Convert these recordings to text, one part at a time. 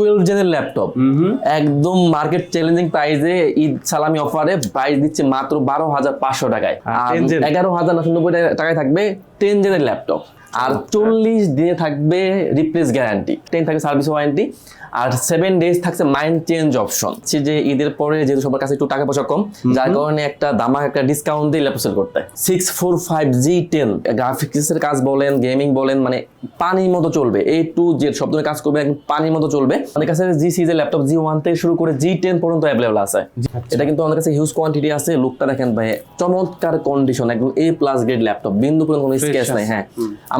Twelve জেনের laptop একদম market challenging প্রাইসে ঈদ সালামি অফারে প্রাইস দিচ্ছে মাত্র বারো হাজার পাঁচশো টাকায়। আর আর 10 gen? এগারো হাজার নশো নব্বই টাকায় থাকবে টেন জেনের ল্যাপটপ আর চল্লিশ দিনে থাকবে রিপ্লেস গ্যারান্টি টেন থাকবে সার্ভিস ওয়ারেন্টি আর সেভেন ডেজ থাকছে মাইন্ড চেঞ্জ অপশন সে যে ঈদের পরে যেহেতু সবার কাছে একটু টাকা পয়সা কম যার কারণে একটা দামা একটা ডিসকাউন্ট দিয়ে ল্যাপটপ করতে six four five G ten গ্রাফিক্সের কাজ বলেন গেমিং বলেন মানে পানির মতো চলবে। এ টু জেড সব ধরনের কাজ করবে একদম পানির মতো চলবে। আমাদের কাছে জি সিজের ল্যাপটপ জি ওয়ান থেকে শুরু করে জি টেন পর্যন্ত অ্যাভেলেবল আছে। এটা কিন্তু আমাদের কাছে হিউজ কোয়ান্টিটি আছে। লুকটা দেখেন ভাই চমৎকার কন্ডিশন একদম এ প্লাস গ্রেড ল্যাপটপ বিন্দু পর্যন্ত কোনো স্কেচ নাই হ্যাঁ।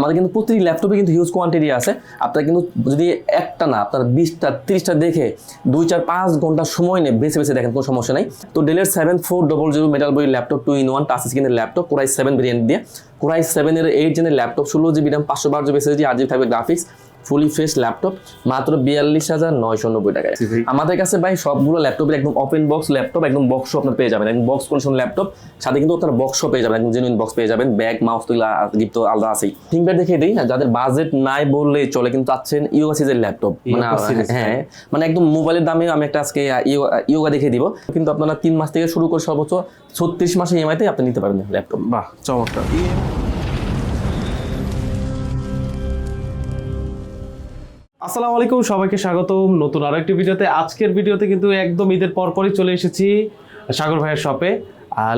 আমাদের কিন্তু প্রতিটি ল্যাপটপে কিন্তু হিউজ কোয়ান্টিটি আছে। আপনার কিন্তু যদি একটা না, আপনার বিশটা, ত্রিশটা দেখে দুই চার পাঁচ ঘণ্টা সময় নিয়ে বেছে বেছে দেখেন, কোনো সমস্যা নেই। তো ডেলের seven four double zero metal বই laptop two in one touch স্ক্রিনের laptop core i seven variant দিয়ে। কোরাই সেভেনের এইট জেনের ল্যাপটপ ষোলো জিবি র্যাম পাঁচশো বারো জিবি এসএসডি আট জিবি থাকবে গ্রাফিক্স ফুলি ফ্রেশ ল্যাপটপ মাত্র বিয়াল্লিশ হাজার নয়শো নব্বই টাকায়। আমাদের কাছে ভাই সবগুলো ল্যাপটপের একদম ওপেন বক্স ল্যাপটপ একদম বক্স আপনার পেয়ে যাবেন। একদম বক্স কন্ডিশন ল্যাপটপ সাথে কিন্তু আপনার বক্সও পেয়ে যাবেন একদম জেনুইন বক্স পেয়ে যাবেন। ব্যাগ মাউস তো গিফট তো আলাদা আছেই। থিঙ্কপ্যাড দেখে দিই যাদের বাজেট নাই বললে চলে কিন্তু চাচ্ছেন ইয়োগা সিজের ল্যাপটপ। মানে Yoga হ্যাঁ মানে একদম মোবাইলের দামে আমি একটা আজকে ইয়োগা দেখে দিব। কিন্তু আপনারা তিন মাস থেকে শুরু করে সর্বোচ্চ ছত্রিশ মাসে ইএমআইতে আপনি নিতে পারবেন ল্যাপটপ। বাহ চমৎকার। আসসালামু আলাইকুম, সবাইকে স্বাগতম। নতুন আরেকটি ভিডিওতে আজকের ভিডিওতে কিন্তু একদম ঈদের পরপরই চলে এসেছি সাগর ভাইয়ের শপে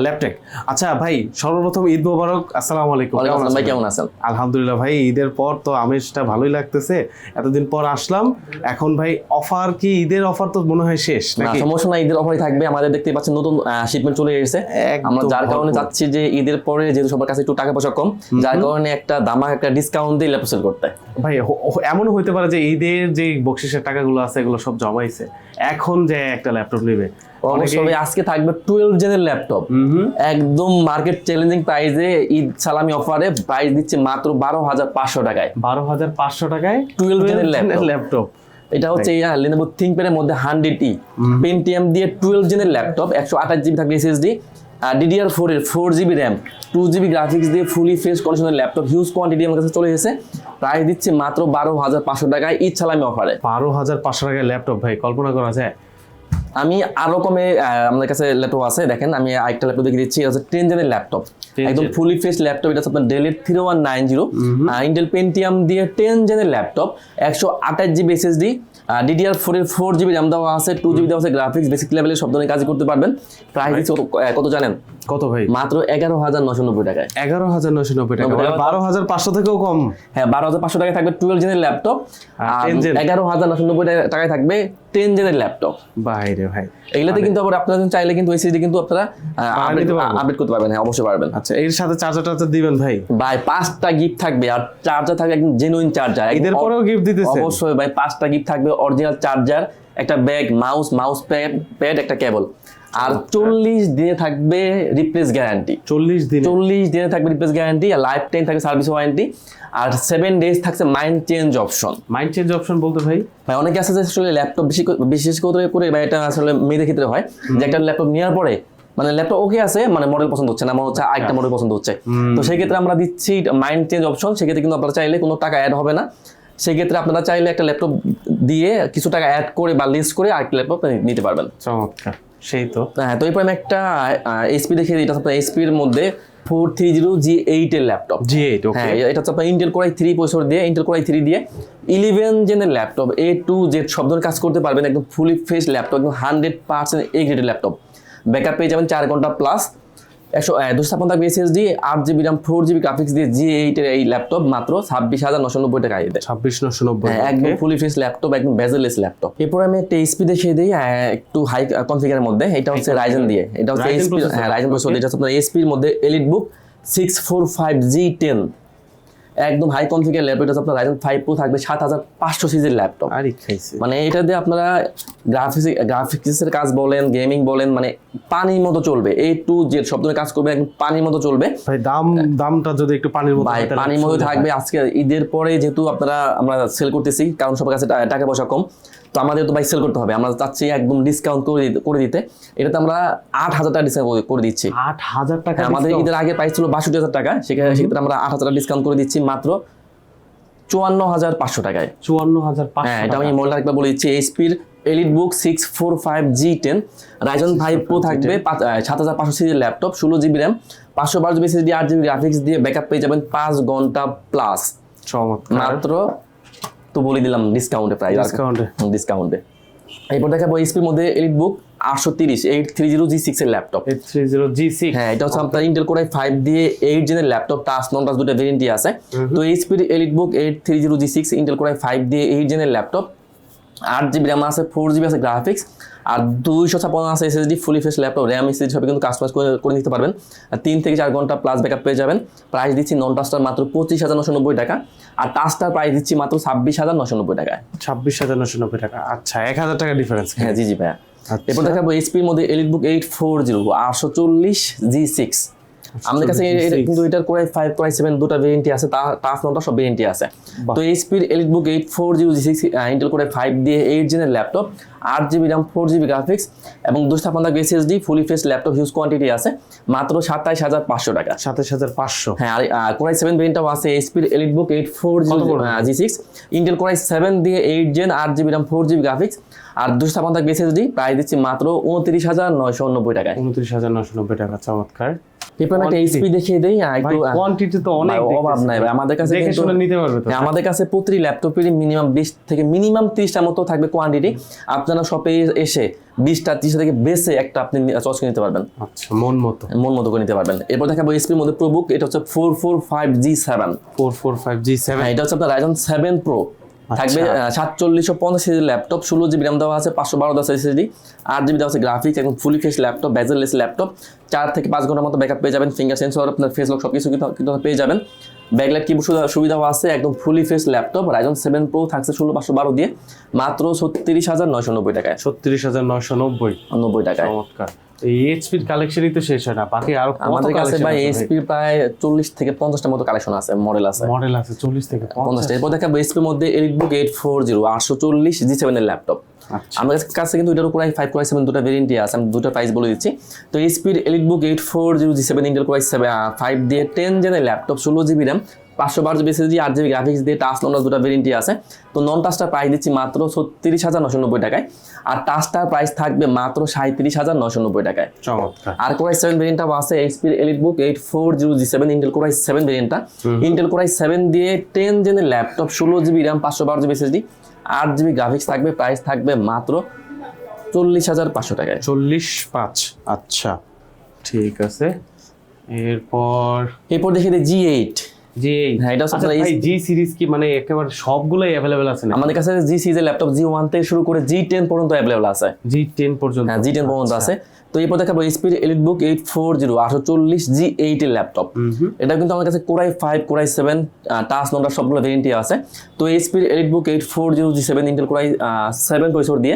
ল্যাপটেক আচ্ছা ভাই সর্বপ্রথম ঈদ মোবারক আসসালামু আলাইকুম। ভাই কেমন আছেন? আলহামদুলিল্লাহ ভাই ঈদের পর তো আমেজটা ভালোই লাগতেছে। এতদিন পর আসলাম। এখন ভাই অফার কি? ঈদের অফার তো মনে হয় শেষ না নাকি? সমস্যা নাই ঈদের অফারই থাকবে। আমাদের দেখতে পাচ্ছেন নতুন শিপমেন্ট চলে এসেছে। আমরা যার কারণে। যাচ্ছি যে ঈদের পরে যেহেতু সবার কাছে একটু টাকা পয়সা কম যার কারণে একটা দামা একটা ডিসকাউন্ট দিয়ে ল্যাপটপ সেল করতে ভাই এমনও হইতে পারে যে ঈদের যে বকশিসের টাকাগুলো আছে এগুলো সব জমাইছে। এখন যে একটা ল্যাপটপ নেবে। তবে আজকে থাকবে টুয়েলভ জেনের ল্যাপটপ। একদম মার্কেট চ্যালেঞ্জিং প্রাইসে ঈদ সালামি অফারে প্রাইস দিচ্ছে মাত্র বারো হাজার পাঁচশো টাকায়। বারো হাজার পাঁচশো টাকায় 12 জনের। ল্যাপটপ এটা হচ্ছে লেনোভো থিঙ্কপ্যাডের মধ্যে হান্ড্রেড টি পেন্টিএম দিয়ে টুয়েলভ জেনের ল্যাপটপ একশো আঠাশ জিবি থাকবে এসএসডি ডিডিআর ফোর এর four GB RAM two GB graphics দিয়ে ফুলি ফ্রেশ কন্ডিশনের ল্যাপটপ হিউজ কোয়ান্টিটি আমার কাছে চলে এসেছে। প্রাইস দিচ্ছে মাত্র বারো হাজার পাঁচশো টাকায় ঈদ সালামি অফারে বারো হাজার পাঁচশো টাকায় ল্যাপটপ ভাই কল্পনা করা যায়। আমি আরও কমে আমাদের কাছে ল্যাপটপ আছে দেখেন আমি আরেকটা ল্যাপটপ দেখে দিচ্ছি এটা হচ্ছে টেন জেনের ল্যাপটপ একদম ফুলি ফ্রেশ ল্যাপটপ এটা আপনার ডেলের three one nine zero Intel Pentium দিয়ে টেন জেনের ল্যাপটপ একশো আঠাশ জিবি এসএসডি ডিডিআর ফোর এর ফোর জিবি র্যাম দেওয়া আছে টু জিবি দেওয়া আছে গ্রাফিক্স বেসিক লেভেলের সব ধরনের কাজ করতে পারবেন। প্রাইস কত- কত জানেন? কত ভাই? মাত্র এগারো হাজার নশো নব্বই টাকায়। এগারো হাজার নশো নব্বই টাকা। বারো হাজার পাঁচশো থেকেও কম। হ্যাঁ বারো হাজার পাঁচশো টাকায় থাকবে টুয়েলভ জেনের ল্যাপটপ। আর আর 10 gen? এগারো হাজার নশো নব্বই টাকায় থাকবে টেন জেনের ল্যাপটপ বাইরে ভাই। এগুলোতে কিন্তু আবার আপনারা যদি চাইলে কিন্তু এসএসডি কিন্তু আপনারা? আপডেট করতে পারবেন হ্যাঁ অবশ্যই পারবেন। আচ্ছা এর সাথে চার্জার টার্জার দিবেন ভাই? ভাই পাঁচটা গিফট থাকবে আর চার্জার থাকবে একদম জেনুইন চার্জার ঈদের পরেও গিফট দিতেছে? অবশ্যই ভাই পাঁচটা গিফট থাকবে অরিজিনাল চার্জার একটা bag mouse mouse pad pad একটা কেবল আর চল্লিশ দিনে থাকবে রিপ্লেস গ্যারান্টি চল্লিশ দিন? চল্লিশ দিনে থাকবে রিপ্লেস গ্যারান্টি আর লাইফ টাইম থাকবে সার্ভিস ওয়ারেন্টি আর সেভেন ডেজ থাকছে mind change option mind change option বলতে ভাই? ভাই অনেকে আছে যে আসলে ল্যাপটপ বেশি বিশেষ করে করে বা এটা আসলে মেয়েদের ক্ষেত্রে হয়। যে একটা ল্যাপটপ নেওয়ার পরে মানে ল্যাপটপ ওকে আছে মানে মডেল পছন্দ হচ্ছে না মনে হচ্ছে আরেকটা মডেল পছন্দ হচ্ছে। তো সেই ক্ষেত্রে আমরা দিচ্ছি মাইন্ড চেঞ্জ অপশন সেক্ষেত্রে কিন্তু আপনারা চাইলে কোনো টাকা অ্যাড হবে না। সেক্ষেত্রে আপনারা চাইলে একটা ল্যাপটপ দিয়ে কিছু টাকা অ্যাড করে বা লিস্ট করে আরেকটা ল্যাপটপ নিতে পারবেন। চমৎকার। সেই তো। হ্যাঁ তো এরপর আমি একটা এইচপি দেখে দিই এটা আপনার এইচপির মধ্যে ফোর থ্রি জিরো জি এইটের ল্যাপটপ জি এইট ওকে হ্যাঁ এটা হচ্ছে আপনার Intel core i three processor দিয়ে ইন্টেল কোরাই থ্রি দিয়ে ইলেভেন জেনের ল্যাপটপ এ টু জেড সব ধরনের কাজ করতে পারবেন একদম ফুলি ফ্রেশ ল্যাপটপ একদম হান্ড্রেড পার্সেন্ট এ গ্রেডের ল্যাপটপ ব্যাকআপ পেয়ে যাবেন চার ঘণ্টা প্লাস একশো দুশো ছাপ্পান্ন থাকবে এসএসডি আট GB RAM four GB graphics দিয়ে জি এইটের এই ল্যাপটপ মাত্র ছাব্বিশ হাজার নশো নব্বই টাকা এদের ছাব্বিশ নশো নব্বই হ্যাঁ একদম ফুলি ফ্রেশ ল্যাপটপ একদম বেজেলেস ল্যাপটপ এরপর আমি একটা এইচপি দেখিয়ে দিই একটু হাই কনফিগারের মধ্যে এটা হচ্ছে রাইজেন দিয়ে। এটা হচ্ছে এইচপি হ্যাঁ রাইজেন প্রসেসর এটা হচ্ছে আপনার এসপির মধ্যে elite book six four five G ten একদম হাই কনফিগার ল্যাপটপ এটা আপনার রাইজেন ফাইভ প্রো থাকবে সাত হাজার পাঁচশো সিজির ল্যাপটপ আর মানে এটা দিয়ে আপনারা গ্রাফিক্স গ্রাফিক্সের কাজ বলেন গেমিং বলেন মানে পানির মতো চলবে এ টু জেড সব ধরনের কাজ করবে একদম পানির মতো চলবে। ভাই দাম দামটা যদি একটু পানির মতো ভাই হয় পানির মতো থাকবে। আজকে ঈদের পরে যেহেতু আপনারা আমরা সেল করতেছি কারণ সবার কাছে টাকা পয়সা কম। তো আমাদের তো ভাই সেল করতে হবে। আমরা চাচ্ছি একদম ডিসকাউন্ট করে দিতে করে দিতে। এটাতে আমরা আট হাজার টাকা ডিসকাউন্ট করে দিচ্ছি। আট হাজার টাকা হ্যাঁ, আমাদের ঈদের আগে প্রাইস ছিল বাষট্টি হাজার টাকা। সেখানে সেক্ষেত্রে আমরা আট হাজার টাকা ডিসকাউন্ট করে দিচ্ছি মাত্র চুয়ান্ন হাজার পাঁচশো টাকায়। চুয়ান্ন হাজার হ্যাঁ এটা আমি মনে আরেকবার বলে দিচ্ছি। এইচপির elite book six four five G ten Ryzen five pro থাকবে সাত হাজার পাঁচশো সিরিজের ল্যাপটপ ষোলো জিবি র্যাম পাঁচশো বারো জিবি সিডি আট জিবি গ্রাফিক্স দিয়ে ব্যাকআপ পেয়ে যাবেন পাঁচ ঘণ্টা প্লাস মাত্র তো বলে দিলাম ডিসকাউন্টে প্রাইস ডিসকাউন্টে ডিসকাউন্টে এরপর দেখাবো এইচপির মধ্যে এলিট বুক আটশো তিরিশ eight three zero G six এর laptop eight three zero G six হ্যাঁ এটা হচ্ছে আপনার ইন্টেল কোরাই ফাইভ দিয়ে এইট জেনের ল্যাপটপ টাচ নন টাচ দুটো ভেরিয়েন্টই আছে। তো এইচপির elite book eight three zero G six Intel core i five দিয়ে এইট জেনের ল্যাপটপ আট জিবি র্যাম আছে ফোর জিবি আছে গ্রাফিক্স আর দুইশো ছাপ্পান্ন আছে SSD fully fresh laptop RAM SSD সবই কিন্তু কাস্টমাইজ করে করে নিতে পারবেন। আর তিন থেকে চার ঘণ্টা প্লাস ব্যাকআপ পেয়ে যাবেন। প্রাইস দিচ্ছি নন টাচটার মাত্র পঁচিশ হাজার নশো নব্বই টাকা আর টাচটার প্রাইস দিচ্ছি মাত্র ছাব্বিশ হাজার নশো নব্বই টাকায়। ছাব্বিশ হাজার নশো নব্বই টাকা। আচ্ছা এক হাজার টাকা ডিফারেন্স হ্যাঁ জি জি ভাইয়া। আচ্ছা। এরপর দেখাবো এইচপির মধ্যে elite book eight four zero আটশো চল্লিশ জি সিক্স আমাদের কাছে কিন্তু এটার কোরাই ফাইভ কোরাই সেভেন দুটা ভেরিয়েন্টই আছে টাফ নটা সব ভেরিয়েন্টই আছে। তো এইচপির elite book eight four zero G six Intel core i five দিয়ে এইট জেনের ল্যাপটপ আট GB RAM four GB graphics এবং ছাপ্পান্ন SSD fully fresh laptop huge quantity আছে মাত্র সাতাইশ হাজার পাঁচশো টাকা। সাতাইশ হাজার পাঁচশো। হ্যাঁ আর কোরাই সেভেন ভেরিয়েন্টটাও আছে এইচপির elite book eight four G six Intel core i seven দিয়ে এইট জেন আট GB RAM four GB graphics আর দুশো ছাপ্পান্ন এসএসডি প্রাইস দিচ্ছি মাত্র উনত্রিশ হাজার নয়শো নব্বই টাকায়। উনত্রিশ হাজার নশো নব্বই টাকা চমৎকার। এরপর আমি একটা Quantity? এইচপি দেখিয়ে দেই একটু কোয়ান্টিটি তো অনেক অভাব নাই ভাই। আমাদের কাছে দেখে কিন্তু নিতে পারবে তো। হ্যাঁ, আমাদের কাছে মিনিমাম বিশ থেকে মিনিমাম তিরিশটার মতো থাকবে কোয়ান্টিটি আপনারা শপে এসে বিশটা তিরিশটা থেকে একটা আপনি চয়েস করে নিতে পারবেন। আচ্ছা মন মতো। মন মতো করে নিতে পারবেন। এরপর দেখাবো এইচপির মধ্যে প্রোবুক এটা হচ্ছে four four five G seven four four five G seven এটা হচ্ছে আপনার রাইজন সেভেন প্রো থাকবে সাতচল্লিশশো পঞ্চাশ সিজি ল্যাপটপ, ষোলো জিবি র্যাম দেওয়া আছে, পাঁচশো বারো দশ এসএসডি আট জিবি দেওয়া আছে গ্রাফিক্স এবং fully fresh laptop bezelless laptop চার থেকে পাঁচ ঘণ্টার মতো ব্যাকআপ পেয়ে যাবেন ফিঙ্গার সেন্সর আপনার ফেস লক সব কিছু কিন্তু পেয়ে যাবেন। ব্যাকলাইট কিবোর্ড সুবিধাও আছে একদম fully fresh laptop Ryzen seven pro থাকছে ষোলো পাঁচশো বারো দিয়ে মাত্র ছত্রিশ হাজার নয়শো নব্বই টাকায়। ছত্রিশ হাজার নয়শো নব্বই। নব্বই টাকায়। চমৎকার। এই এইচপির কালেকশনই তো শেষ হয় না বাকি আরও আমাদের কাছে ভাই এইচপির প্রায় চল্লিশ থেকে পঞ্চাশটার মতো কালেকশন আছে মডেল আছে। মডেল আছে চল্লিশ থেকে পঞ্চাশ। পঞ্চাশটা। এরপর দেখাবো এইচপির মধ্যে elite book eight four zero আটশো চল্লিশ জি সেভেনের ল্যাপটপ আমাদের কাছে কিন্তু এটার উপরে ফাইভ কোয়াই সেভেন দুটো ভেরিয়েন্টই আছে আমি দুটো প্রাইস বলে দিচ্ছি। তো এইচপির elite book eight four zero G seven Intel core i seven five দিয়ে টেন জেনের ল্যাপটপ ষোলো জিবি র্যাম পাঁচশো বারো জিবি এসএসডি আট জিবি গ্রাফিক্স দিয়ে টাচ নন দুটো ভেরিয়েন্টই আছে। তো নন টাচটার প্রাইস দিচ্ছি মাত্র ছত্রিশ হাজার নশো নব্বই টাকায়। আর টাচটার প্রাইস থাকবে মাত্র সাঁত্রিশ হাজার নশো নব্বই টাকায়। আর কোরাই সেভেন ভেরিয়েন্টটাও আছে এইচপির elite book eight four zero G seven Intel core i seven ভেরিয়েন্টটা Intel core i seven দিয়ে টেন জেনের ল্যাপটপ ষোলো জিবি র্যাম পাঁচশো বারো জিবি এসএসডি আট জিবি গ্রাফিক্স থাকবে প্রাইস থাকবে মাত্র চল্লিশ হাজার পাঁচশো টাকায়। চল্লিশ পাঁচ। আচ্ছা ঠিক আছে। এরপর এরপর দেখে দিই জি এইট জি। এইট হ্যাঁ, এটা হচ্ছে আচ্ছা ভাই জি সিরিজ কি মানে একেবারে সবগুলোই অ্যাভেলেবেল আছে না আমাদের কাছে জি সিরিজের ল্যাপটপ জি ওয়ান থেকে শুরু করে জি টেন পর্যন্ত অ্যাভেলেবল আছে। জি টেন পর্যন্ত। হ্যাঁ জি টেন পর্যন্ত আচ্ছা। আছে। তো এরপর দেখাবো এইচপির elite book eight four zero আটশো চল্লিশ জি এইটের ল্যাপটপ এটা কিন্তু আমার কাছে core i five core i seven touch নম্বর সবগুলো ভেরিয়েন্টই আছে। তো এইচপির elite book eight four zero G seven Intel core i seven processor দিয়ে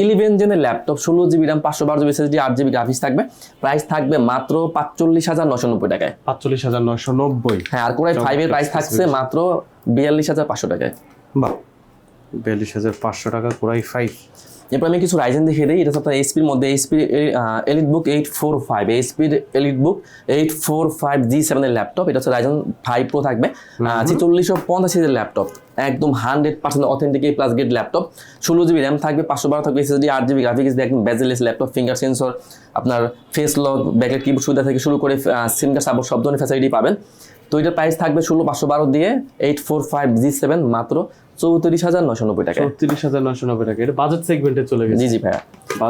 ইলেভেন জেনের ল্যাপটপ ষোলো জিবি র্যাম পাঁচশো বারো জিবি এসএসডি আট জিবি গ্রাফিক্স থাকবে। প্রাইস থাকবে মাত্র পাঁচচল্লিশ হাজার নশো নব্বই টাকায়। পাঁচচল্লিশ হাজার নশো নব্বই। হ্যাঁ আর কোরাই ফাইভের প্রাইস থাকছে মাত্র বিয়াল্লিশ হাজার পাঁচশো টাকায়। বাহ বিয়াল্লিশ হাজার পাঁচশো টাকা কোরাই ফাইভ এরপর আমি কিছু রাইজেন দেখিয়ে দিই। এটা হচ্ছে আপনার এইচপির মধ্যে এইচপির elite book eight four five এইচপির elite book eight four five G সেভেনের ল্যাপটপ এটা হচ্ছে রাইজন ফাইভ প্রো থাকবে। ছেচল্লিশশো পঞ্চাশ সিজের ল্যাপটপ একদম হান্ড্রেড পার্সেন্ট অথেন্টিক প্লাস গেট ল্যাপটপ ষোলো জিবি র্যাম থাকবে পাঁচশো বারো থাকবে এসএসডি আট জিবি গ্রাফিক্স দিয়ে একদম ব্যাজেলেস ল্যাপটপ ফিঙ্গার সেন্সর আপনার ফেস লক ব্যাকের কিবোর্ড সুবিধা থেকে শুরু করে সিম কার্ড সাপোর্ট সব ধরনের ফ্যাসিলিটি পাবেন। তো এটার প্রাইস থাকবে ষোলো পাঁচশো বারো দিয়ে eight four five G seven মাত্র। চৌত্রিশ হাজার নশো নব্বই টাকা। চৌত্রিশ হাজার নয়শো নব্বই টাকা। এটা বাজেট সেগমেন্টে চলে গেছে। জি জি ভাইয়া।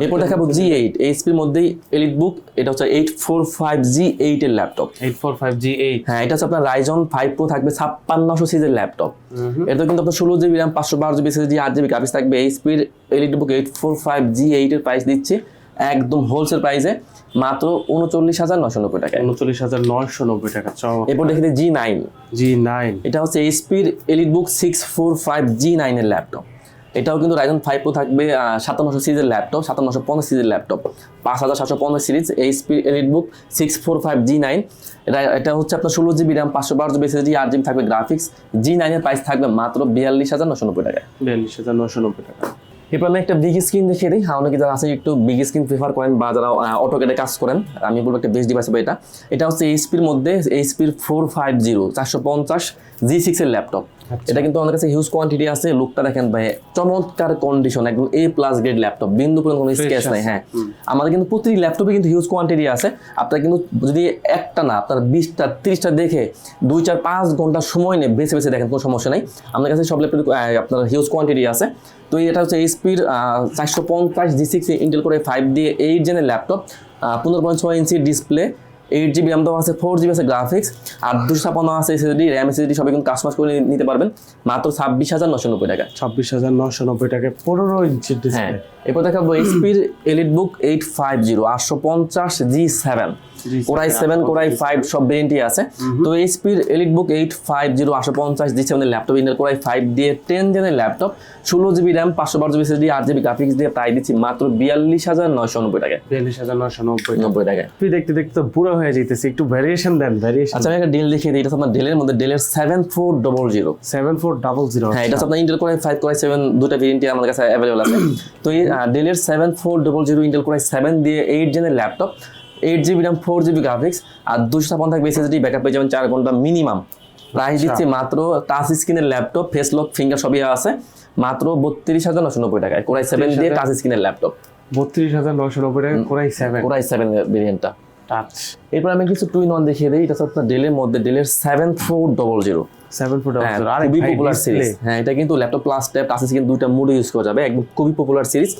এরপর দেখাবো জি এইট এইচপির মধ্যেই এলিট বুক এটা হচ্ছে eight four five G eight এর laptop eight four five G eight হ্যাঁ এটা হচ্ছে আপনার রাইজন ফাইভ প্রো থাকবে ছাপ্পান্নশো সিজের ল্যাপটপ এটা কিন্তু আপনার ষোলো জিবি র্যাম পাঁচশো বারো জিবি এসএসডি আট জিবি গ্রাফিক্স থাকবে। এইচপির elite book eight four five G eight এর প্রাইস দিচ্ছে। একদম হোলসেল প্রাইসে মাত্র উনচল্লিশ হাজার নশো নব্বই টাকায়। উনচল্লিশ হাজার নয়শো নব্বই টাকা এরপর দেখি জি নাইন জি নাইন এটা হচ্ছে এইচপির elite book six four five G নাইনের ল্যাপটপ এটাও কিন্তু রাইজন ফাইভ প্রো থাকবে সাতান্নশো সিরিজের ল্যাপটপ সাতান্নশো পঞ্চাশ সিরিজের ল্যাপটপ পাঁচ হাজার সাতশো পঞ্চাশ series এইচপির elite book six four five G nine এটা এটা হচ্ছে আপনার ষোলো জিবি র্যাম পাঁচশো বারো জিবি এসএসডি আট জিবি থাকবে গ্রাফিক্স জি নাইনের প্রাইস থাকবে মাত্র বিয়াল্লিশ হাজার নশো নব্বই টাকায়। বিয়াল্লিশ হাজার নয়শো নব্বই টাকা। এরপর আমি একটা বিগ স্ক্রিন দেখিয়ে দিই হ্যাঁ অনেকে যারা আছে, একটু বিগ স্ক্রিন প্রেফার করেন বা যারা অটোকেটে কাজ করেন, আমি বলব একটা বেস্ট ডিভাইস এটা এটা হচ্ছে এইচপির মধ্যে এইচপির ফোর ফাইভ জিরো চারশো পঞ্চাশ জি সিক্সের ল্যাপটপ। এটা কিন্তু আমাদের কাছে হিউজ কোয়ান্টিটি আছে। লুকটা দেখেন ভাই চমৎকার কন্ডিশন একদম এ প্লাস গ্রেড ল্যাপটপ বিন্দু পর্যন্ত কোনো স্কেচ নাই হ্যাঁ। আমাদের কিন্তু প্রতিটি ল্যাপটপে কিন্তু হিউজ কোয়ান্টিটি আছে। আপনার কিন্তু যদি একটা না আপনার বিশটা তিরিশটা দেখে দুই চার পাঁচ ঘণ্টা সময় নেই বেছে বেছে দেখেন কোনো সমস্যা নেই। আমাদের কাছে সব ল্যাপটপ আপনার হিউজ কোয়ান্টিটি আছে। তো এটা হচ্ছে এইচপির চারশো পঞ্চাশ জি সিক্স ইন্টেল করে ফাইভ দিয়ে এইট জেনের ল্যাপটপ পনেরো পয়েন্ট ছয় inch display eight GB RAM তো আছে ফোর জিবি আছে গ্রাফিক্স আর দুশো ছাপান্ন আছে এসএসডি র্যাম এসএসডি সবাই কিন্তু কাস্টমাইজ করে নিতে পারবেন। মাত্র ছাব্বিশ হাজার নশো নব্বই টাকা। ছাব্বিশ হাজার নশো নব্বই টাকা পনেরো ইঞ্চি হ্যাঁ এরপর দেখাবো এইচপির elite book eight five zero আটশো পঞ্চাশ G seven G7, core i seven core i five সব ভেরিয়েন্টই আছে। তো এইচপির elite book eight five zero আটশো পঞ্চাশ সেভেনের laptop Intel core i five দিয়ে টেন জেনের ল্যাপটপ ষোলো জিবি র্যাম পাঁচশো বারো জিবি এসএসডি আট জিবি গ্রাফিক্স দিয়ে প্রায় দিচ্ছি মাত্র বিয়াল্লিশ হাজার নয়শো নব্বই টাকায়। বিয়াল্লিশ হাজার নশো নব্বই নব্বই টাকায়। তুই দেখতে দেখতে তো বুড়ো হয়ে যেতেছে একটু ভ্যারিয়েশন দেন ভ্যারিয়েশন আচ্ছা আমি একটা ডিল দেখিয়ে দিই এটা আপনার ডেলের মধ্যে ডেলের seven four double zero seven four double zero হ্যাঁ এটা হচ্ছে আপনার Intel core i five core i seven দুটো ভেরিয়েন্টই আমাদের কাছে অ্যাভেলেবল আছে। তো এই ডেলের seven four double zero Intel core i seven দিয়ে eight জেনের laptop eight GB RAM four GB graphics আর দুশো ছাপান থাকবে এসএসডি ব্যাকআপ পেয়ে যাবেন চার ঘণ্টা মিনিমাম প্রাইস দিচ্ছি মাত্র টাচ স্ক্রিনের ল্যাপটপ ফেস লক ফিঙ্গার সবই আছে। মাত্র বত্রিশ হাজার নশো নব্বই টাকায়। কোরাই সেভেন দিয়ে টাচ স্ক্রিনের ল্যাপটপ বত্রিশ হাজার নশো নব্বই টাকা core i seven core i seven ভেরিয়েন্টটা touch এরপর আমি কিছু ওয়ান দেখিয়ে দিই। এটা আপনার ডেলের মধ্যে ডেলের seven four double zero seven four double zero আর খুবই পপুলার সিরিজ হ্যাঁ এটা কিন্তু laptop plus tab touch screen দুইটা মোডে ইউজ করা যাবে। একদম খুবই পপুলার সিরিজ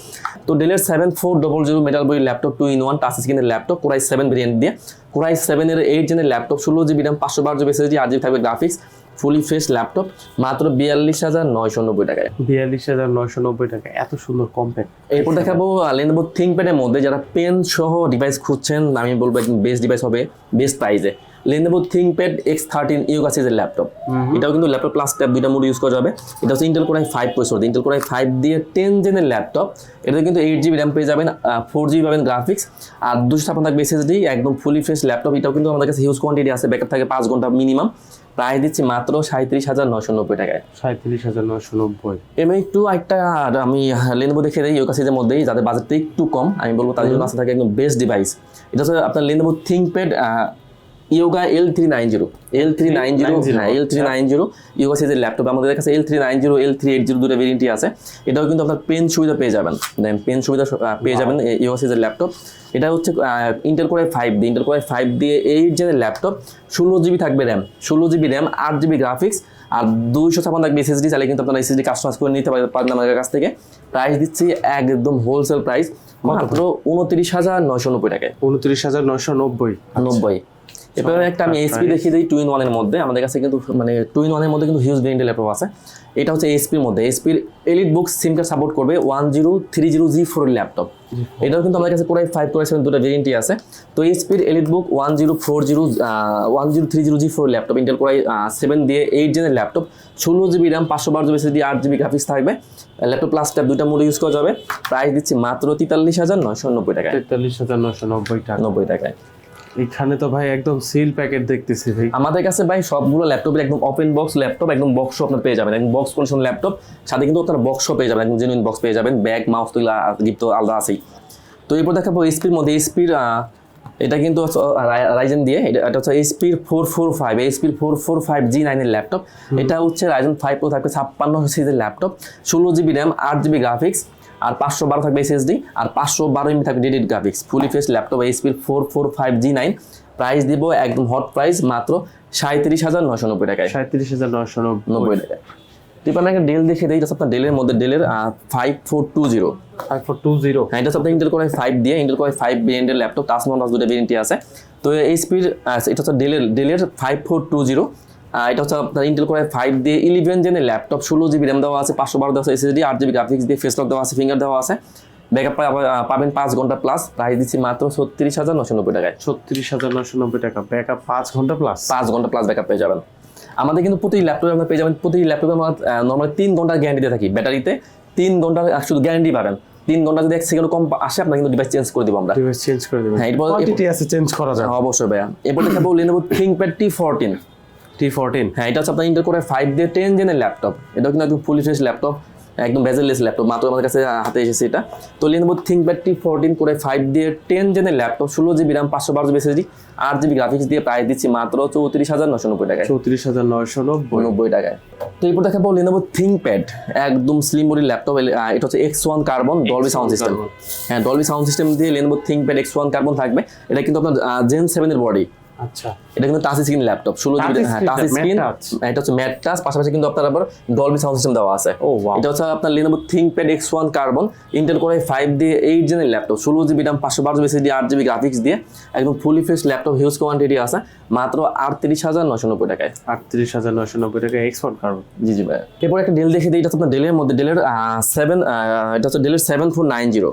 তো ডেলের seven four double zero metal বই laptop two in one touch স্ক্রিনের laptop core i seven variant দিয়ে। কোরাই সেভেনের এইট জেনের ল্যাপটপ ষোলো জিবি র্যাম পাঁচশো বারো জিবি এসএসডি আট জিবি থাকবে গ্রাফিক্স ফুলি ফেস ল্যাপটপ মাত্র বিয়াল্লিশ হাজার নয়শো নব্বই টাকায়। বিয়াল্লিশ হাজার নয়শো নব্বই টাকা এত সুন্দর কম্প্যাক্ট এরপর দেখাবো লেনোভো থিঙ্কপ্যাডের মধ্যে যারা পেন সহ ডিভাইস খুঁজছেন আমি বলব একদম বেস্ট ডিভাইস হবে বেস্ট প্রাইসে Lenovo ThinkPad X thirteen Yoga সিরিজের ল্যাপটপ এটাও কিন্তু ল্যাপটপ প্লাস ট্যাব দুইটা মোড ইউজ করা যাবে। এটা হচ্ছে Intel core i five processor Intel core i five দিয়ে টেন জেনের ল্যাপটপ এটাতে কিন্তু এইট জিবি র্যাম পেয়ে যাবেন ফোর জিবি পাবেন গ্রাফিক্স আর দুশো ছাপ্পান্ন থাকবে এসএসডি একদম ফুলি ফ্রেশ ল্যাপটপ এটাও কিন্তু আমাদের কাছে হিউজ কোয়ান্টিটি আছে ব্যাকআপ থাকে পাঁচ ঘণ্টা মিনিমাম প্রাইস দিচ্ছি মাত্র সাঁত্রিশ হাজার নশো নব্বই টাকায়। সাঁত্রিশ হাজার নশো নব্বই। এমনি একটু একটা আর আমি লেনোভো দেখে দিই ইয়োকা সিরিজের মধ্যেই। যাদের বাজেটটা একটু কম আমি বলব তাদের জন্য আসতে থাকে একদম বেস্ট ডিভাইস এটা হচ্ছে আপনার Lenovo ThinkPad Yoga L three nine zero L three nine zero হ্যাঁ L three nine zero Yoga সিরিজের ল্যাপটপ আমাদের কাছে L three nine zero L three eight zero দুটো ভেরিয়েন্টই আছে। এটাও কিন্তু আপনার পেন সুবিধা পেয়ে যাবেন। দেন পেন সুবিধা পেয়ে যাবেন ইয়োগা সিরিজের ল্যাপটপ এটা হচ্ছে ইন্টেল কোরাই ফাইভ দিয়ে ইন্টেল কোরাই ফাইভ দিয়ে এইট জেনের ল্যাপটপ ষোলো জিবি থাকবে র্যাম ষোলো জিবি র্যাম আট জিবি গ্রাফিক্স আর দুইশো ছাপান্ন থাকবে এসএসডি চাইলে কিন্তু আপনারা এসএসডি কাস্টমাইজ করে নিতে পার- পারেন আমাদের কাছ থেকে। প্রাইস দিচ্ছি একদম হোলসেল প্রাইস মাত্র উনত্রিশ হাজার নয়শো নব্বই টাকায়। উনত্রিশ হাজার নশো নব্বই। নব্বই। এরপরে একটা আমি এসপি দেখিয়ে দিই টু ইন ওয়ানের মধ্যে। আমাদের কাছে কিন্তু মানে টু ইন ওয়ানের মধ্যে কিন্তু হিউজ ভেরিয়েন্টের ল্যাপটপ আছে। এটা হচ্ছে এসপির মধ্যে। এসপির এলিট বুক সিম কার্ড সাপোর্ট করবে one zero three zero G four laptop এটাও কিন্তু আমাদের কাছে কোরাই ফাইভ সেভেন দুটো ভেরিয়েন্টই আছে। তো এসপির EliteBook one zero four zero one zero three zero G four laptop Intel core i seven দিয়ে এইট জেনের ল্যাপটপ ষোলো জিবি র্যাম পাঁচশো বারো জিবি এসএসডি আট জিবি গ্রাফিক্স থাকবে। ল্যাপটপ প্লাস ট্যাব দুইটা মোড ইউজ করা যাবে। প্রাইস দিচ্ছি মাত্র তেতাল্লিশ হাজার নয়শো নব্বই টাকায়। তেতাল্লিশ হাজার নশো নব্বই টাকা। নব্বই টাকায়। এখানে তো ভাই একদম সিল প্যাকেট দেখতেছি ভাই। আমাদের কাছে ভাই সবগুলো ল্যাপটপের একদম ওপেন বক্স ল্যাপটপ একদম বক্সও আপনার পেয়ে যাবেন। একদম বক্স কন্ডিশন ল্যাপটপ সাথে কিন্তু আপনার বক্সও পেয়ে যাবেন একদম জেনুইন বক্স পেয়ে যাবেন। ব্যাগ মাউস তো গিফট তো আলাদা আছেই। তো এরপর দেখাবো এসপির মধ্যে এসপির এটা কিন্তু রাইজেন দিয়ে এটা এটা হচ্ছে এসপির ফোর ফোর ফাইভ এসপির ফোর ফোর ফাইভ জি নাইনের ল্যাপটপ এটা হচ্ছে রাইজেন ফাইভ প্রো থাকবে ছাপ্পান্ন সিরিজের ল্যাপটপ ষোলো জিবি র্যাম আট জিবি গ্রাফিক্স আর পাঁচশো বারো থাকবে এসএসডি আর পাঁচশো বারো এমবি থাকবে ডেডিট গ্রাফিক্স ফুলি ফেস ল্যাপটপ এসপির four four five G nine price দিব একদম হট প্রাইস মাত্র সাঁত্রিশ হাজার নশো নব্বই টাকায়। সাঁত্রিশ হাজার নশো নব্বই। টাকায়। আমি একটা ডেল দেখে দিই এটা আপনার ডেলের মধ্যে ডেলের five four two zero five four two zero হ্যাঁ এটা আপনার ইন্টেল কোরাই ফাইভ দিয়ে ইন্টেল কোরাই ফাইভ ভেরিয়েন্টের ল্যাপটপ মাউন্ট দুটো ভেরিয়েন্টই আছে। তো এই স্পিড এটা হচ্ছে ডেলের ডেলের ফাইভ ফোর টু জিরো এটা হচ্ছে আপনার ইন্টেল কোরাই ফাইভ দিয়ে ইলেভেন জেনের ল্যাপটপ ষোলো জিবি র্যাম দেওয়া আছে পাঁচশো বারো দেওয়া আছে এসএসডি আট জিবি গ্রাফিক্স দিয়ে ফেস লক দেওয়া আছে ফিঙ্গার দেওয়া আছে। ব্যাকআপ পাবেন পাঁচ ঘণ্টা প্লাস প্রাইস দিচ্ছি মাত্র ছত্রিশ হাজার নশো নব্বই টাকায়। ছত্রিশ হাজার নশো নব্বই টাকা ব্যাকআপ পাঁচ ঘণ্টা প্লাস পাঁচ ঘণ্টা প্লাস ব্যাকআপ পেয়ে যাবেন। আমাদের কিন্তু প্রতি ল্যাপটপে আপনার পেয়ে যাবেন প্রতি ল্যাপটপে আমরা নর্মালি তিন ঘণ্টার গ্যারান্টি দিয়ে থাকি। ব্যাটারিতে তিন ঘণ্টার আহ, শুধু গ্যারান্টি পাবেন। তিন ঘণ্টা যদি এক সেকেন্ড কম আসে আপনার কিন্তু ডিভাইস চেঞ্জ করে দিব আমরা। ডিভাইস চেঞ্জ করে দেবেন। হ্যাঁ, এরপর- আছে চেঞ্জ করা যায় হ্যাঁ, অবশ্যই ভাইয়া। এরপর দেখাবো Lenovo ThinkPad T fourteen T fourteen হ্যাঁ এটা হচ্ছে আপনার ইন্টার করে ফাইভ দিয়ে টেন জেনের ল্যাপটপ এটাও কিন্তু একদম ফুলি ফ্রেশ ল্যাপটপ একদম বেজেলেস ল্যাপটপ মাত্র আমাদের কাছে হাতে এসেছে এটা। তো Lenovo ThinkPad T fourteen core five দিয়ে টেন জেনের ল্যাপটপ ষোলো জিবি র্যাম পাঁচশো বারো জিবি এসএসডি আট জিবি গ্রাফিক্স দিয়ে প্রাইস দিচ্ছি মাত্র চৌত্রিশ হাজার নশো নব্বই টাকায়। চৌত্রিশ হাজার নয়শো নব্বই। নব্বই টাকায়। তো এরপর দেখাবো লেনোভো থিঙ্কপ্যাড একদম স্লিম বডি ল্যাপটপ এটা হচ্ছে X one carbon Dolby sound system হ্যাঁ ডলবি সাউন্ড সিস্টেম দিয়ে Lenovo ThinkPad X one carbon থাকবে। এটা কিন্তু আপনার জেন সেভেনের বডি আচ্ছা। এটা কিন্তু টাচ স্ক্রিন ল্যাপটপ ষোলো জিবি হ্যাঁ টাচ। স্ক্রিন এটা হচ্ছে ম্যাট টাচ পাশাপাশি কিন্তু আপনার আবার ডলবি সাউন্ড সিস্টেম দেওয়া আছে। এটা হচ্ছে আপনার Lenovo ThinkPad X one carbon Intel core five দিয়ে এইট জেনের ল্যাপটপ ষোলো জিবি র্যাম পাঁচশো বারো জিবি এসএসডি আট জিবি গ্রাফিক্স দিয়ে একদম fully fresh laptop huge quantity আছে মাত্র আটত্রিশ হাজার নশো নব্বই টাকায়। আটত্রিশ হাজার নয়শো নব্বই টাকা এক্সপোর্ট কার্বন জি জি ভাই এরপর একটা ডেল দেখে দিই এটা আপনার ডেলের মধ্যে ডেলের সেভেন এটা হচ্ছে ডেলের সেভেন ফোর নাইন জিরো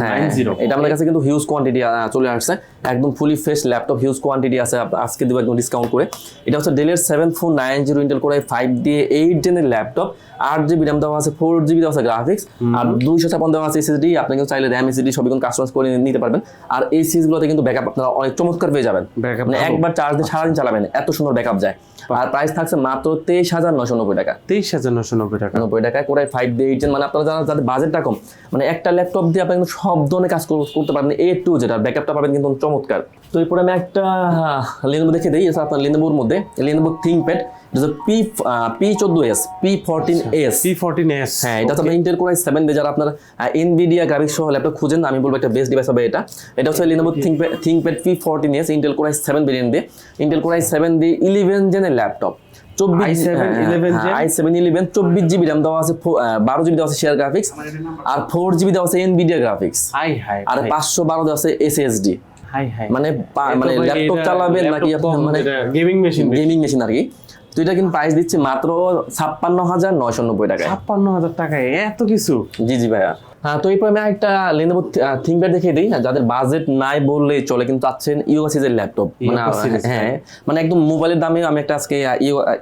হ্যাঁ এটা আমাদের কাছে কিন্তু হিউজ কোয়ান্টিটি চলে আসছে। একদম fully fresh laptop huge quantity আছে। আজকে দেবো একদম ডিসকাউন্ট করে। এটা হচ্ছে ডেলের seven four nine zero Intel core five দিয়ে এইট জেনের ল্যাপটপ আট জিবি র্যাম দেওয়া আছে ফোর জিবি দেওয়া আছে গ্রাফিক্স আর দুইশো দেওয়া আছে এসএসডি আপনি কিন্তু চাইলে র্যাম এসএসডি সবই কিন্তু কাস্টমাইজ করে নিতে পারবেন। আর এই সিরিজগুলোতে কিন্তু ব্যাকআপ আপনারা অনেক চমৎকার পেয়ে যাবেন। মানে একবার চার্জ দিয়ে সারাদিন চালাবেন। এত সুন্দর ব্যাকআপ যায়। আর প্রাইস থাকছে মাত্র তেইশ হাজার নশো নব্বই টাকা। তেইশ হাজার নয়শো নব্বই টাকা। নব্বই টাকায় করে ফাইভ ডি এইট মানে আপনারা যারা যাদের বাজেটটা কম মানে একটা ল্যাপটপ দিয়ে আপনি সব ধরনের কাজ কর- করতে পারবেন এ টু যেটা ব্যাকআপটা পাবেন কিন্তু চমৎকার। তো এরপরে আমি একটা লেনবো দেখে দিই আপনার লেনবোর মধ্যে লেনবো থিঙ্কপ্যাড এটা হচ্ছে পি পি চোদ্দ S P fourteen S C fourteen S হ্যাঁ এটা হচ্ছে ইন্টেল কোরাই সেভেন দিয়ে যারা আপনার এনভিডিয়া গ্রাফিক্স সহ ল্যাপটপ খুঁজেন আমি বলব একটা বেস্ট ডিভাইস হবে এটা। এটা হচ্ছে Lenovo ThinkPad ThinkPad P fourteen S Intel core i seven variant দিয়ে ইন্টেল কোরাই সেভেন দিয়ে ইলেভেন জেনের ল্যাপটপ চব্বিশ i7 11 gen? I seven eleven চব্বিশ জিবি র্যাম দেওয়া আছে ফো- আহ, বারো জিবি দেওয়া আছে শেয়ার গ্রাফিক্স আর ফোর জিবি দেওয়া আছে এনভিডিয়া গ্রাফিক্স আর পাঁচশো বারো দেওয়া আছে এসএসডি মানে মানে ল্যাপটপ চালাবেন নাকি মানে গেমিং মেশিন গেমিং মেশিন আর কি। তো এটা কিন্তু প্রাইস দিচ্ছে মাত্র ছাপ্পান্ন হাজার নয়শো নব্বই টাকায়। ছাপ্পান্ন হাজার টাকায়? এত কিছু? জি জি ভাইয়া। হ্যাঁ তো এরপর আমি একটা লেনোভো দেখিয়ে দিই। হ্যাঁ, যাদের বাজেট নাই বললেই চলে কিন্তু চাচ্ছেন ইয়োগা সিরিজের ল্যাপটপ মানে হ্যাঁ মানে একদম মোবাইলের দামে আমি একটা আজকে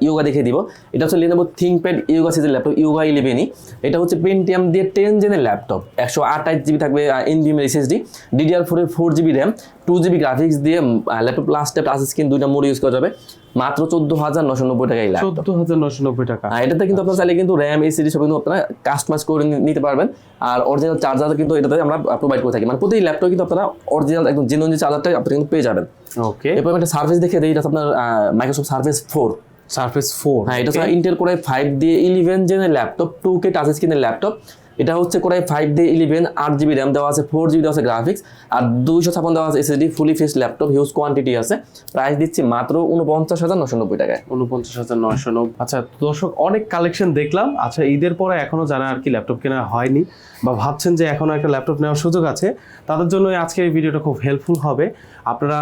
ইয়োগা দেখিয়ে দিব। এটা হচ্ছে লেনোভো থিঙ্কপ্যাড ইয়োগা সিরিজের ল্যাপটপ ইয়োগা ইলেভেনই এটা হচ্ছে পেন্টিয়াম দিয়ে টেন জেনের ল্যাপটপ একশো আঠাশ জিবি থাকবে এন এনভিএম এসএসডি ডিডিআর ফোরের four GB RAM two GB graphics দিয়ে ল্যাপটপ লাস্টে টাচ স্ক্রিন দুইটা মোড ইউজ করা যাবে। মাত্র চোদ্দ হাজার নশো নব্বই টাকা এই চোদ্দ হাজার নয়শো নব্বই টাকা। এটাতে কিন্তু আপনারা চাইলে কিন্তু র্যাম এসিডি সব কিন্তু আপনারা কাস্টমাইজ করে নিতে পারবেন। আর অরিজিনাল চার্জার কিন্তু এটাতে আমরা প্রোভাইড করে থাকি। মানে প্রতি ল্যাপটপ কিন্তু আপনারা অরিজিনাল একদম জেনুইন যে চার্জারটা আপনারা কিন্তু পেয়ে যাবেন। ওকে এরপর একটা সার্ভিস দেখে দিই এটা আপনার Microsoft service four surface four হ্যাঁ এটা ইন্টেল কোরাই ফাইভ দিয়ে ইলেভেন জেনের ল্যাপটপ টু কে টাচ স্ক্রিনের ল্যাপটপ এটা হচ্ছে কোরাই ফাইভ দিয়ে ইলেভেন আট জিবি র্যাম দেওয়া আছে ফোর জিবি দেওয়া আছে গ্রাফিক্স আর দুইশো ছাপান্ন দেওয়া আছে SSD fully fresh laptop huge quantity আছে। প্রাইস দিচ্ছি মাত্র উনপঞ্চাশ হাজার নশো নব্বই টাকায়। উনপঞ্চাশ হাজার নয়শো নব্বই। আচ্ছা দর্শক, অনেক কালেকশন দেখলাম। আচ্ছা ঈদের পরে এখনও যারা আর কি ল্যাপটপ কেনা হয়নি বা ভাবছেন যে এখনও একটা ল্যাপটপ নেওয়ার সুযোগ আছে, তাদের জন্য আজকের এই ভিডিওটা খুব হেল্পফুল হবে। আপনারা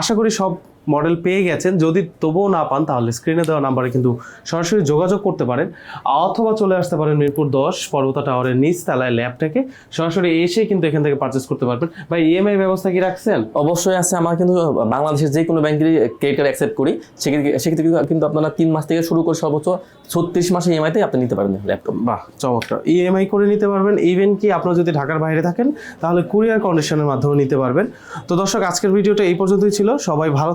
আশা করি সব মডেল পেয়ে গেছেন। যদি তবুও না পান তাহলে স্ক্রিনে দেওয়া নাম্বারে কিন্তু সরাসরি যোগাযোগ করতে পারেন। অথবা চলে আসতে পারেন মিরপুর দশ পর্বতা টাওয়ারের নিচ তালায় ল্যাবটাকে সরাসরি এসে কিন্তু এখান থেকে পারচেস করতে পারবেন। ভাই ইএমআই ব্যবস্থা কি রাখছেন? অবশ্যই আছে। আমরা কিন্তু বাংলাদেশের যে কোনো ব্যাংকেরই ক্রেডিট কার্ড অ্যাকসেপ্ট করি। সেক্ষেত্রে সেক্ষেত্রে কিন্তু- কিন্তু আপনারা তিন মাস থেকে শুরু করে সর্বোচ্চ ছত্রিশ মাসে ইএমআইতে আপনি নিতে পারবেন ল্যাপটপ বাহ চমৎকার। ইএমআই করে নিতে পারবেন। ইভেন কি আপনারা যদি ঢাকার বাইরে থাকেন তাহলে কুরিয়ার কন্ডিশনের মাধ্যমে নিতে পারবেন। তো দর্শক আজকের ভিডিওটা এই পর্যন্তই ছিল। সবাই ভালো